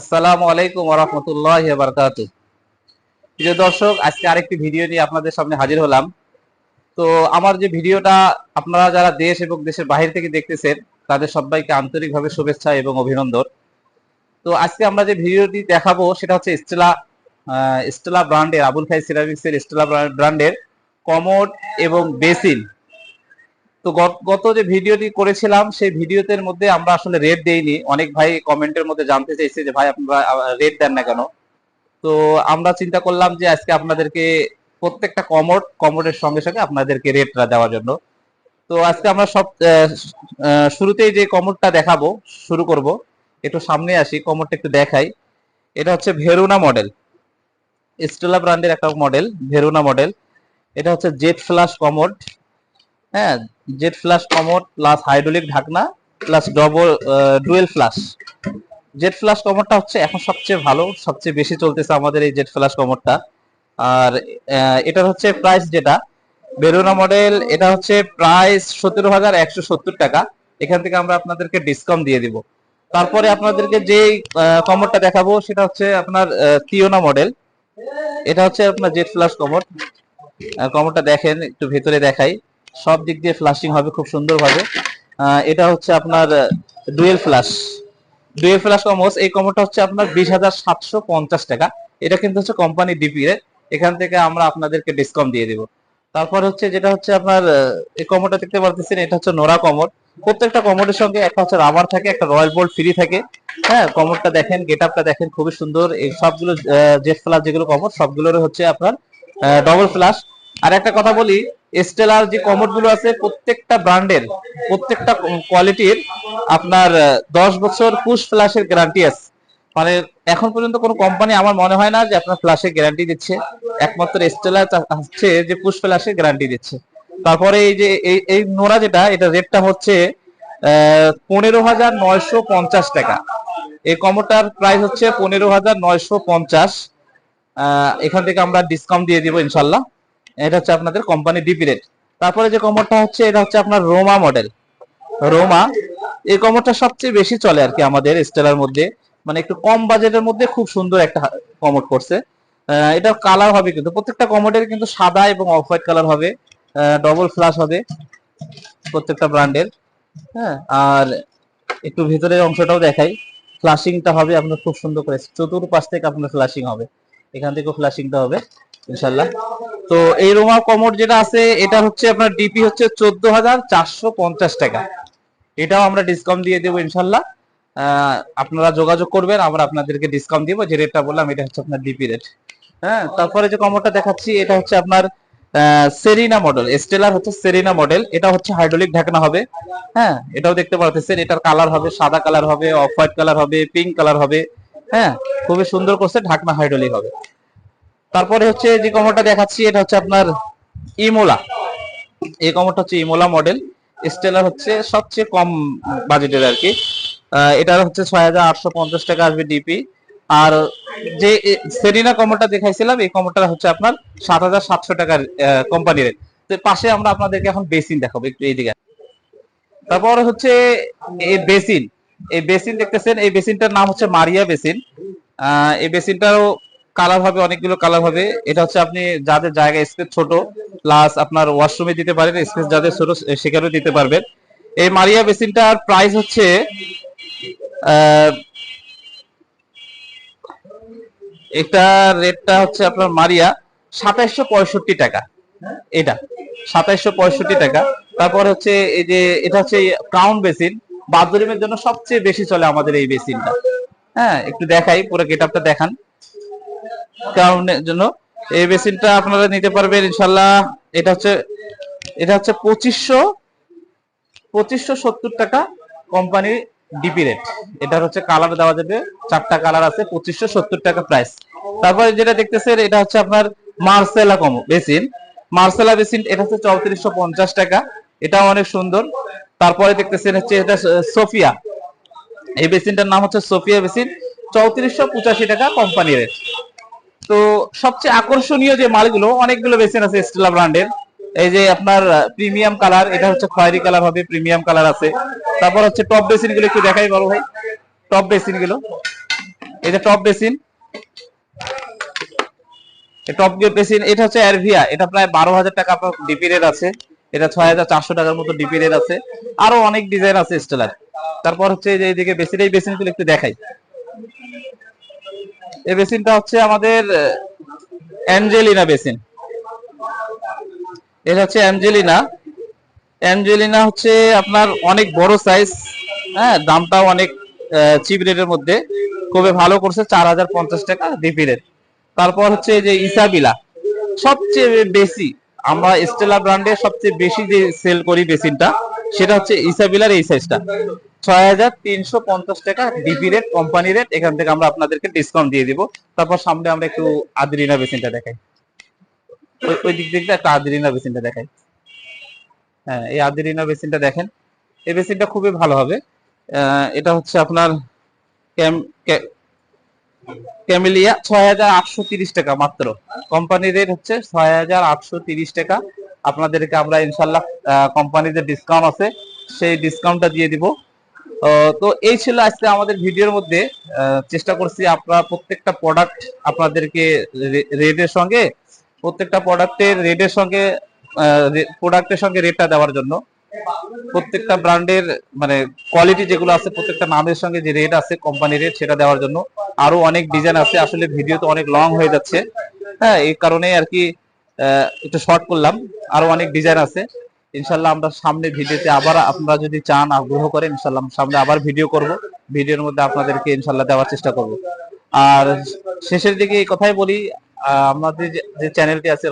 আসসালামু আলাইকুম ওরহমতুল্লাহ বারকাত প্রিয় দর্শক, আজকে আরেকটি ভিডিও নিয়ে আপনাদের সামনে হাজির হলাম। তো আমার যে ভিডিওটা আপনারা যারা দেশ এবং দেশের বাহির থেকে দেখতেছেন, তাদের সবাইকে আন্তরিকভাবে শুভেচ্ছা এবং অভিনন্দন। তো আজকে আমরা যে ভিডিওটি দেখাবো, সেটা হচ্ছে স্টেলা স্টেলা ব্র্যান্ডের, আবুল খাই সিরামিক্স এর স্টেলা ব্র্যান্ডের কমোড এবং বেসিন। তো গত- যে ভিডিওটি করেছিলাম, সেই ভিডিওতে মধ্যে আমরা আসলে রেট দেইনি। অনেক ভাই কমেন্টের মধ্যে জানতে চাইছে যে, ভাই, আপনারা রেট দেন না কেন? তো আমরা চিন্তা করলাম যে, আজকে আপনাদেরকে প্রত্যেকটা কমোড কমোডের সঙ্গে সঙ্গে আপনাদেরকে রেটটা দেওয়ার জন্য। তো আজকে আমরা সব শুরুতেই যে কমোডটা দেখাবো, শুরু করব। একটু সামনে আসি কমোডটা একটু দেখাই। এটা হচ্ছে ভেরুনা মডেল স্টেলা ব্র্যান্ডের একটা মডেল ভেরুনা মডেল এটা হচ্ছে জেট ফ্লাশ কমোড হ্যাঁ jet flush commode plus hydraulic ঢাকনা plus double dual flush jet flush কমোডটা হচ্ছে এখন সবচেয়ে ভালো, সবচেয়ে বেশি চলতেছে আমাদের এই জেট ফ্লাশ কমোডটা আর এটার হচ্ছে প্রাইস যেটা, বেরোনা মডেল এটা হচ্ছে প্রাইস সতেরো হাজার একশো সত্তর টাকা। এখান থেকে আমরা আপনাদেরকে ডিসকাউন্ট দিয়ে দিব। তারপরে আপনাদেরকে যে কমোডটা দেখাবো সেটা হচ্ছে আপনার তিওনা মডেল এটা হচ্ছে আপনার জেট ফ্লাশ কমোড কমোডটা দেখেন, একটু ভেতরে দেখাই। সব দিক দিয়ে ফ্লাশিং হবে, খুব সুন্দরভাবে। এটা হচ্ছে আপনার ডুয়েল ফ্লাশ ডুয়েল ফ্লাশ কমোস এই কমোটা হচ্ছে আপনার বিশ হাজার সাতশো পঞ্চাশ টাকা। এটা কিন্তু হচ্ছে কোম্পানি ডিপি এর এখান থেকে আমরা আপনাদেরকে ডিসকাউন্ট দিয়ে দিব। তারপর হচ্ছে যেটা হচ্ছে আপনার এই কমোডটা দেখতে পারতেছেন, এটা হচ্ছে নোরা কমোড প্রত্যেকটা কমোডের সঙ্গে একটা হচ্ছে রাবার থাকে, একটা রয়্যাল বোল্ট ফ্রি থাকে। হ্যাঁ কমোডটা দেখেন গেট আপটা দেখেন, খুবই সুন্দর। এই সবগুলো জেট ফ্লাশ যেগুলো কমোড সবগুলোর হচ্ছে আপনার ডবল ফ্লাশ আর একটা কথা বলি স্টেলার যে কমোডগুলো আছে, প্রত্যেকটা ব্র্যান্ডের প্রত্যেকটা কোয়ালিটির আপনার দশ বছর পুশ ফ্ল্যাশের গ্যারান্টি আছে। মানে এখন পর্যন্ত কোনো কোম্পানি আমার মনে হয় না যে আপনার ফ্ল্যাশের গ্যারান্টি দিচ্ছে। একমাত্র স্টেলার হচ্ছে যে পুশ ফ্ল্যাশের গ্যারান্টি দিচ্ছে। তারপরে এই যে, এই এই নোরা যেটা, এটা রেটটা হচ্ছে পনেরো হাজার নয়শো পঞ্চাশ টাকা। এই কমোটার প্রাইস হচ্ছে পনেরো হাজার নয়শো পঞ্চাশ। এখান থেকে আমরা ডিসকাউন্ট দিয়ে দিব ইনশাল্লাহ। এটা হচ্ছে আপনাদের কোম্পানি ডিপি রেট তারপরে যে কমোডটা হচ্ছে, এটা হচ্ছে আপনার রোমা মডেল রোমা এই কমোডটা সবচেয়ে বেশি চলে আর কি আমাদের স্টেলার মধ্যে। মানে একটু কম বাজেটের মধ্যে খুব সুন্দর একটা কমোড করছে। এটার কালার হবে কিন্তু, প্রত্যেকটা কমোডের কিন্তু সাদা এবং অফ হোয়াইট কালার হবে ডবল ফ্লাশ হবে প্রত্যেকটা ব্র্যান্ডের হ্যাঁ আর একটু ভিতরের অংশটাও দেখাই। ফ্লাশিংটা হবে আপনার খুব সুন্দর করে, চতুর্পাশ থেকে আপনার ফ্লাশিং হবে। এখান থেকেও ফ্লাশিংটা হবে। ইনশাল্লাহ তো এই রোমা কমোড যেটা আছে, এটা হচ্ছে আপনার ডিপি হচ্ছে চোদ্দ হাজার চারশো পঞ্চাশ টাকা। এটাও আমরা ডিসকাউন্ট দিয়ে দেবো ইনশাল্লাহ আপনারা যোগাযোগ করবেন আমরা আপনাদেরকে ডিসকাউন্ট দিব। যে রেটটা বললাম, এটা হচ্ছে আপনার ডিপি রেট হ্যাঁ তারপরে যে কমোডটা দেখাচ্ছি, এটা হচ্ছে আপনার সেরিনা মডেল স্টেলার হচ্ছে সেরিনা মডেল এটা হচ্ছে হাইড্রোলিক ঢাকনা হবে। হ্যাঁ এটাও দেখতে পারতেছেন। এটার কালার হবে, সাদা কালার হবে অফ হোয়াইট কালার হবে পিঙ্ক কালার হবে। হ্যাঁ খুবই সুন্দর করছে, ঢাকনা হাইড্রোলিক হবে। তারপরে হচ্ছে যে কমোডটা দেখাচ্ছি, এটা হচ্ছে আপনার ইমোলা। এই কমোডটা হচ্ছে ইমোলা মডেল স্টেলার হচ্ছে সবচেয়ে কম বাজেটের আর কি। এটার হচ্ছে ছয় হাজার আটশো পঞ্চাশ টাকা আসবে ডিপি আর যে সেরিনা কমোডটা দেখাইছিলাম, এই কমোডটা হচ্ছে আপনার সাত হাজার সাতশো টাকার কোম্পানির তো পাশে আমরা আপনাদেরকে এখন বেসিন দেখাবো একটু এইদিকে। তারপর হচ্ছে এই বেসিন। এই বেসিন দেখতেছেন, এই বেসিনটার নাম হচ্ছে মারিয়া বেসিন। এই বেসিনটারও কালার হবে, অনেকগুলো কালার হবে। এটা হচ্ছে আপনি যাদের জায়গা স্পেস ছোট প্লাস আপনার ওয়াশরুমে দিতে পারেন স্পেস যাদের ছোট সেখানেও দিতে পারবেন। এই মারিয়া বেসিনটার প্রাইস হচ্ছে এটা রেটটা হচ্ছে আপনার মারিয়া সাতাইশশো পঁয়ষট্টি টাকা। এটা, সাতাইশশো পঁয়ষট্টি টাকা। তারপর হচ্ছে এই যে, এটা হচ্ছে ক্রাউন বেসিন বাথরুমের জন্য সবচেয়ে বেশি চলে আমাদের এই বেসিনটা হ্যাঁ একটু দেখাই, পুরো গেট দেখান। ক্রাউনের জন্য। এই বেসিনটা আপনারা নিতে পারবেন ইনশাল্লাহ এটা হচ্ছে এটা হচ্ছে পঁচিশশো পঁচিশশো সত্তর টাকা কোম্পানির ডিপি রেট এটার হচ্ছে কালার দেওয়া যাবে, চারটা কালার আছে, পঁচিশশো সত্তর টাকা প্রাইস তারপরে যেটা দেখতেছেন, এটা হচ্ছে আপনার মার্সেলা কম, বেসিন। মার্সেলা বেসিন, এটা হচ্ছে চৌত্রিশশো পঞ্চাশ টাকা। এটাও অনেক সুন্দর। তারপরে দেখতেছেন হচ্ছে এটা সোফিয়া এই বেসিনটার নাম হচ্ছে সোফিয়া বেসিন। চৌত্রিশশো পঁচাশি টাকা কোম্পানি রেট সবচেয়ে আকর্ষণীয় যে মালগুলো, অনেকগুলো বেসিন আছে স্টেলা ব্র্যান্ডের এই যে আপনার প্রিমিয়াম কালার এটা হচ্ছে খয়েরি কালার হবে প্রিমিয়াম কালার আছে। তারপর হচ্ছে টপ বেসিনগুলো একটু দেখাই বলো ভাই। টপ বেসিনগুলো। এই যে টপ বেসিন টপ বেসিন এটা হচ্ছে অ্যারভিয়া এটা প্রায় বারো হাজার টাকা ডিপি রেট আছে। এটা ছয় হাজার চারশো টাকার মতো ডিপি রেট আছে। আরও অনেক ডিজাইন আছে স্টেলার তারপর হচ্ছে যে এইদিকে বেসিন এই বেসিনগুলো একটু দেখাই। এই বেসিনটা হচ্ছে আমাদের অ্যাঞ্জেলিনা বেসিন। এটা হচ্ছে অ্যাঞ্জেলিনা। অ্যাঞ্জেলিনা হচ্ছে আপনার অনেক বড় সাইজ হ্যাঁ দামটাও অনেক চিপ রেটের মধ্যে। খুবই ভালো করছে, চার হাজার পঞ্চাশ টাকা ডিপি রেট তারপর হচ্ছে যে ইসাবিলা। সবচেয়ে বেশি, আমরা স্টেলা ব্র্যান্ডের সবচেয়ে বেশি যে সেল করি বেসিনটা সেটা হচ্ছে ইসাবিলার এই সাইজটা ছয় হাজার তিনশো পঞ্চাশ টাকা ডিপি রেট কোম্পানি রেট এখান থেকে আমরা আপনাদেরকে ডিসকাউন্ট দিয়ে দিব। তারপর সামনে আমরা একটু আদরিনা বেসিনটা দেখাই। ওই দিক থেকে একটা আদরিনা বেসিনটা দেখাই। হ্যাঁ এই আদরিনা বেসিনটা দেখেন। এই বেসিনটা খুবই ভালো হবে। এটা হচ্ছে আপনার ক্যাম ক্যামেলিয়া ছয় হাজার আটশো তিরিশ টাকা মাত্র। কোম্পানির রেট হচ্ছে ছয় হাজার আটশো তিরিশ টাকা। আপনাদেরকে আমরা ইনশাল্লাহ কোম্পানির যে ডিসকাউন্ট আছে, সেই ডিসকাউন্টটা দিয়ে দিব। তো এই ছিল আজকে আমাদের ভিডিওর মধ্যে। চেষ্টা করছি আপনারা প্রত্যেকটা প্রোডাক্ট আপনাদেরকে রেটের সঙ্গে, প্রত্যেকটা প্রোডাক্টের রেটের সঙ্গে প্রোডাক্টের সঙ্গে রেটটা দেওয়ার জন্য। প্রত্যেকটা ব্র্যান্ডের মানে কোয়ালিটি যেগুলো আছে, প্রত্যেকটা নামের সঙ্গে যে রেট আছে কোম্পানি রেট সেটা দেওয়ার জন্য। আরও অনেক ডিজাইন আছে, আসলে ভিডিও তো অনেক লং হয়ে যাচ্ছে। হ্যাঁ এই কারণে আর কি একটু শর্ট করলাম। আরও অনেক ডিজাইন আছে। ইনশাল্লাহ আমরা সামনে ভিডিওতে আবার আপনারা যদি চান আগ্রহ করে ইনশাল্লাহ সামনে আবার ভিডিও করব। ভিডিওর মধ্যে আপনাদেরকে ইনশাল্লাহ দেওয়ার চেষ্টা করব। আর শেষের দিকে এই কথাই বলি আমাদের যে- চ্যানেলটি আছে